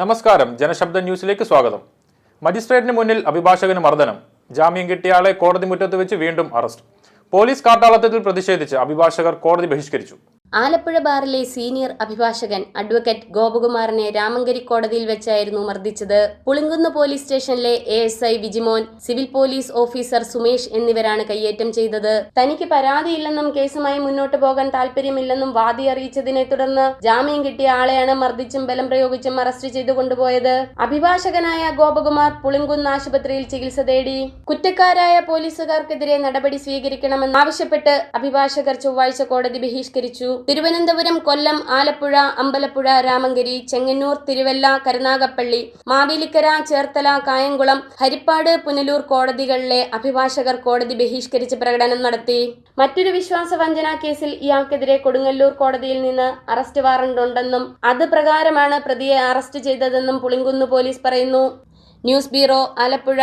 നമസ്കാരം. ജനശബ്ദ ന്യൂസിലേക്ക് സ്വാഗതം. മജിസ്ട്രേറ്റിന് മുന്നിൽ അഭിഭാഷകന് മർദ്ദനം. ജാമ്യം കിട്ടിയയാളെ കോടതി മുറ്റത്ത് വെച്ച് വീണ്ടും അറസ്റ്റ്. പോലീസ് കാട്ടാളത്തിൽ പ്രതിഷേധിച്ച് അഭിഭാഷകർ കോടതി ബഹിഷ്കരിച്ചു. ആലപ്പുഴ ബാറിലെ സീനിയർ അഭിഭാഷകൻ അഡ്വക്കേറ്റ് ഗോപകുമാറിനെ രാമങ്കരി കോടതിയിൽ വെച്ചായിരുന്നു മർദ്ദിച്ചത്. പുളിങ്കുന്ന് പോലീസ് സ്റ്റേഷനിലെ A S I Vijimon civil police officer Sumesh എന്നിവരാണ് കയ്യേറ്റം ചെയ്തത്. തനിക്ക് പരാതിയില്ലെന്നും കേസുമായി മുന്നോട്ട് പോകാൻ താല്പര്യമില്ലെന്നും വാദി അറിയിച്ചതിനെ തുടർന്ന് ജാമ്യം കിട്ടിയ ആളെയാണ് മർദ്ദിച്ചും ബലം പ്രയോഗിച്ചും അറസ്റ്റ് ചെയ്തു കൊണ്ടുപോയത്. അഭിഭാഷകനായ ഗോപകുമാർ പുളിങ്കുന്ന് ആശുപത്രിയിൽ ചികിത്സ തേടി. കുറ്റക്കാരായ പോലീസുകാർക്കെതിരെ നടപടി സ്വീകരിക്കണമെന്ന് ആവശ്യപ്പെട്ട് അഭിഭാഷകർ ചൊവ്വാഴ്ച കോടതി ബഹിഷ്കരിച്ചു. തിരുവനന്തപുരം കൊല്ലം ആലപ്പുഴ അമ്പലപ്പുഴ രാമങ്കരി ചെങ്ങന്നൂർ തിരുവല്ല കരുനാഗപ്പള്ളി മാവേലിക്കര ചേർത്തല കായംകുളം ഹരിപ്പാട് പുനലൂർ കോടതികളിലെ അഭിഭാഷകർ കോടതി ബഹിഷ്കരിച്ച് പ്രകടനം നടത്തി. മറ്റൊരു വിശ്വാസവഞ്ചന കേസിൽ ഇയാൾക്കെതിരെ കൊടുങ്ങല്ലൂർ കോടതിയിൽ നിന്ന് അറസ്റ്റ് വാറണ്ട് ഉണ്ടെന്നും അത് പ്രകാരമാണ് പ്രതിയെ അറസ്റ്റ് ചെയ്തതെന്നും പുളിങ്കുന്ന് പോലീസ് പറയുന്നു. News bureau Alappuzha.